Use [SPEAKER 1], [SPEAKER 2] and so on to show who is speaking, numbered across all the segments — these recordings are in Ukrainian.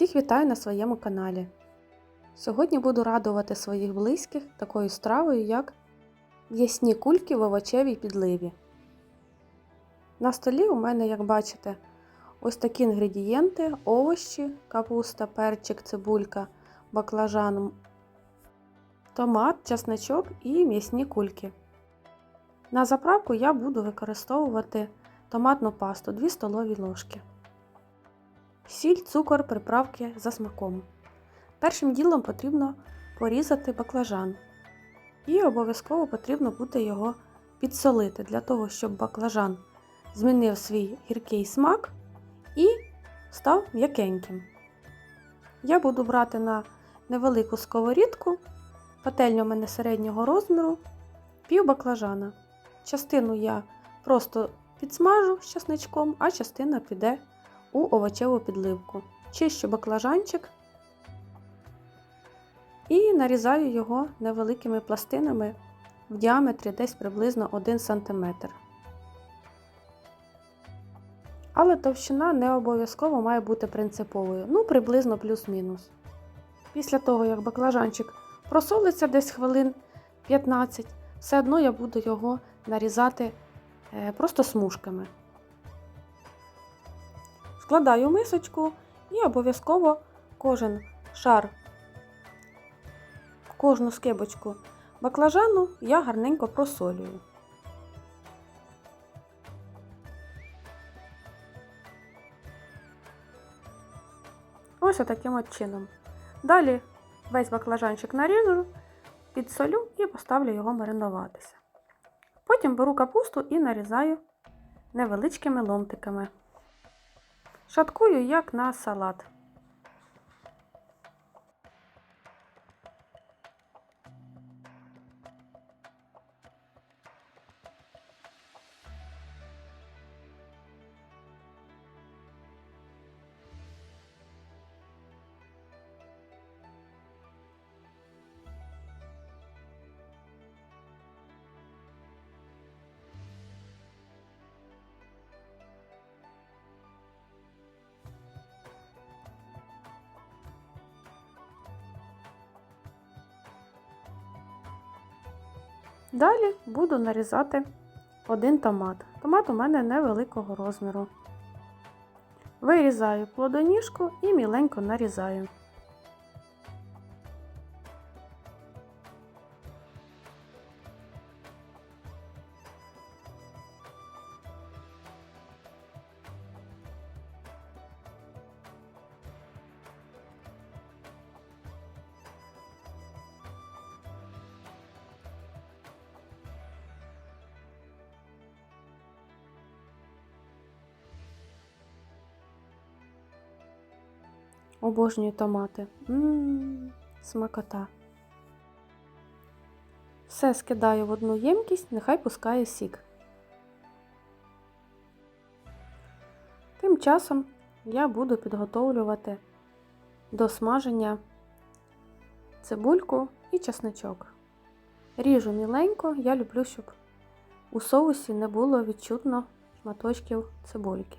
[SPEAKER 1] Всіх вітаю на своєму каналі. Сьогодні буду радувати своїх близьких такою стравою, як м'ясні кульки в овочевій підливі. На столі у мене, як бачите, ось такі інгредієнти: овочі, капуста, перчик, цибулька, баклажан, томат, чесночок і м'ясні кульки. На заправку я буду використовувати томатну пасту 2 столові ложки. Сіль, цукор, приправки за смаком. Першим ділом потрібно порізати баклажан. І обов'язково потрібно буде його підсолити для того, щоб баклажан змінив свій гіркий смак і став м'якеньким. Я буду брати на невелику сковорідку, пательню у мене середнього розміру, пів баклажана. Частину я просто підсмажу з часничком, а частина піде у овочеву підливку. Чищу баклажанчик і нарізаю його невеликими пластинами в діаметрі десь приблизно 1 см. Але товщина не обов'язково має бути принциповою, ну приблизно плюс-мінус. Після того, як баклажанчик просолиться десь хвилин 15, все одно я буду його нарізати просто смужками. Складаю мисочку і обов'язково кожен шар, кожну скибочку баклажану я гарненько просолюю. Ось таким от чином. Далі весь баклажанчик наріжу, підсолю і поставлю його маринуватися. Потім беру капусту і нарізаю невеличкими ломтиками. Шаткую як на салат. Далі буду нарізати один томат. Томат у мене невеликого розміру. Вирізаю плодоніжку і міленько нарізаю. Обожнюю томати. Ммм, смакота. Все скидаю в одну ємкість, нехай пускає сік. Тим часом я буду підготовлювати до смаження цибульку і чесночок. Ріжу міленько, я люблю, щоб у соусі не було відчутно шматочків цибульки.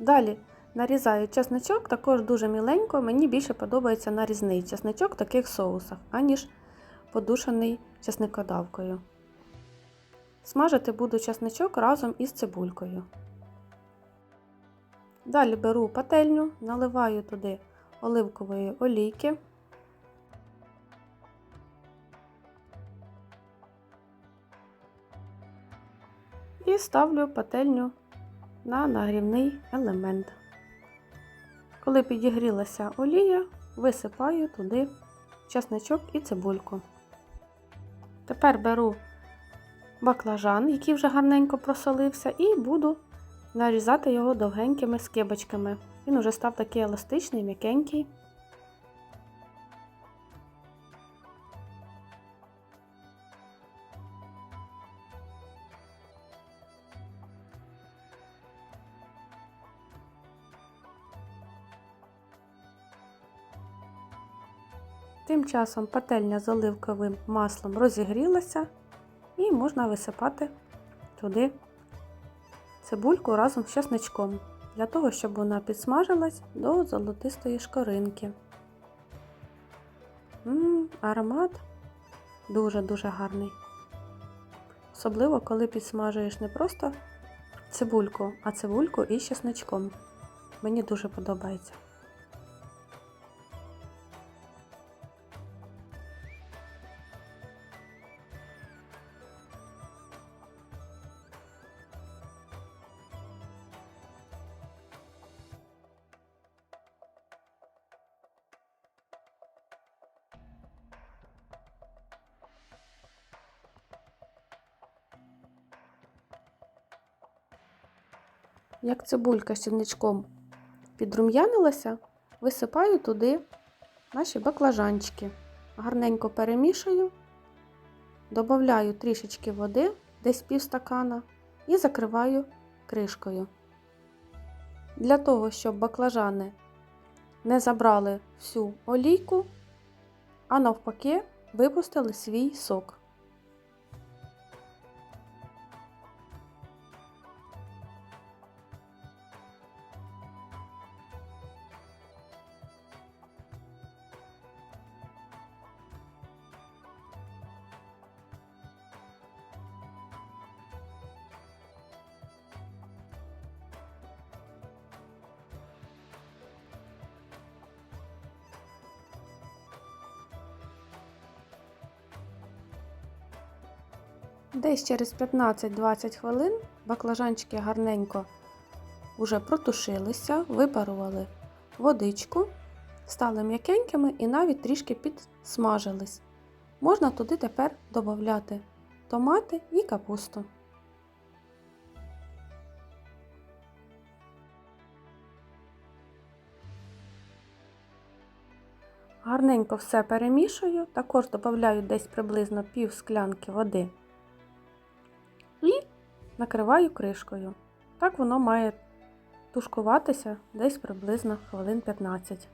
[SPEAKER 1] Далі нарізаю чесночок, також дуже міленько, мені більше подобається нарізний чесночок в таких соусах, аніж подушений чесникодавкою. Смажити буду чесночок разом із цибулькою. Далі беру пательню, наливаю туди оливкової олійки. І ставлю пательню на нагрівний елемент. Коли підігрілася олія, висипаю туди чесничок і цибульку. Тепер беру баклажан, який вже гарненько просолився, і буду нарізати його довгенькими скибочками. Він уже став такий еластичний, м'якенький. Тим часом пательня з оливковим маслом розігрілася і можна висипати туди цибульку разом з чесничком, для того, щоб вона підсмажилась до золотистої шкоринки. Ммм, аромат дуже-дуже гарний. Особливо, коли підсмажуєш не просто цибульку, а цибульку із чесничком. Мені дуже подобається. Як цибулька з чесничком підрум'янилася, висипаю туди наші баклажанчики. Гарненько перемішую, додаю трішечки води, десь пів стакана, і закриваю кришкою. Для того, щоб баклажани не забрали всю олійку, а навпаки, випустили свій сок. Десь через 15-20 хвилин баклажанчики гарненько вже протушилися, випарували водичку, стали м'якенькими і навіть трішки підсмажились. Можна туди тепер додати томати і капусту. Гарненько все перемішую, також додаю десь приблизно пів склянки води накриваю кришкою. Так воно має тушкуватися десь приблизно хвилин 15.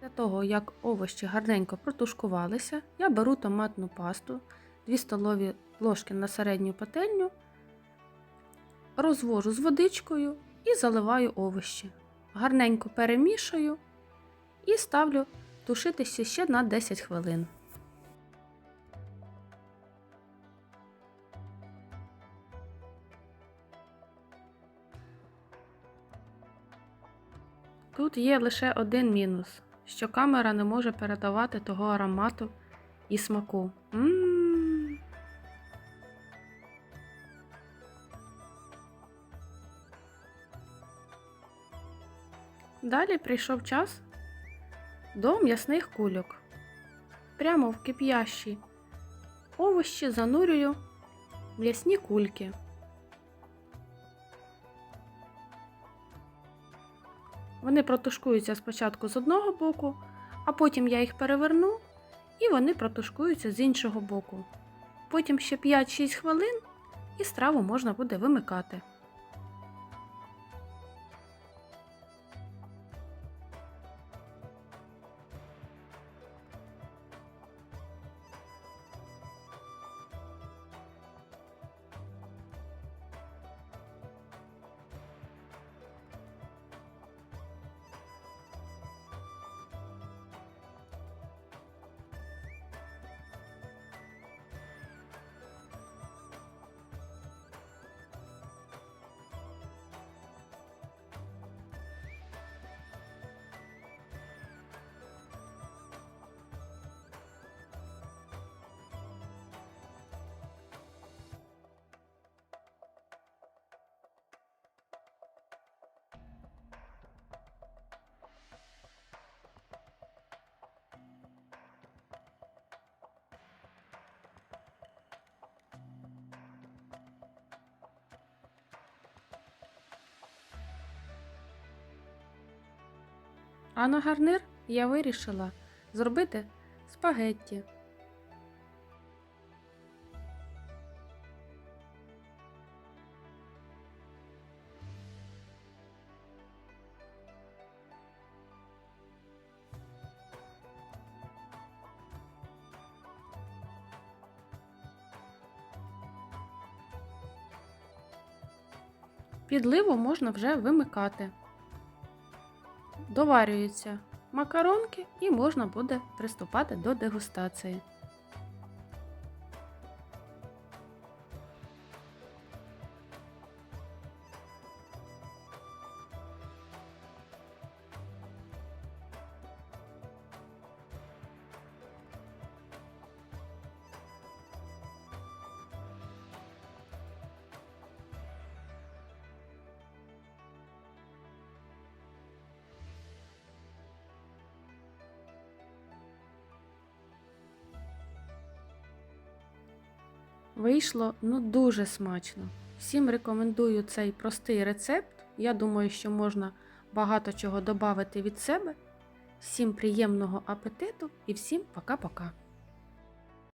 [SPEAKER 1] Для того, як овочі гарненько протушкувалися, я беру томатну пасту, 2 столові ложки на середню пательню, розвожу з водичкою і заливаю овочі. Гарненько перемішую і ставлю тушитися ще на 10 хвилин. Тут є лише один мінус, що камера не може передавати того аромату і смаку. М-м-м. Далі прийшов час до м'ясних кульок. Прямо в кип'ящі овощі занурюю м'ясні кульки. Вони протушкуються спочатку з одного боку, а потім я їх переверну і вони протушкуються з іншого боку. Потім ще 5-6 хвилин і страву можна буде вимикати. А на гарнир я вирішила зробити спагетті. Підливу можна вже вимикати. Доварюються макаронки і можна буде приступати до дегустації. Вийшло ну дуже смачно. Всім рекомендую цей простий рецепт. Я думаю, що можна багато чого додати від себе. Всім приємного апетиту і всім пока-пока!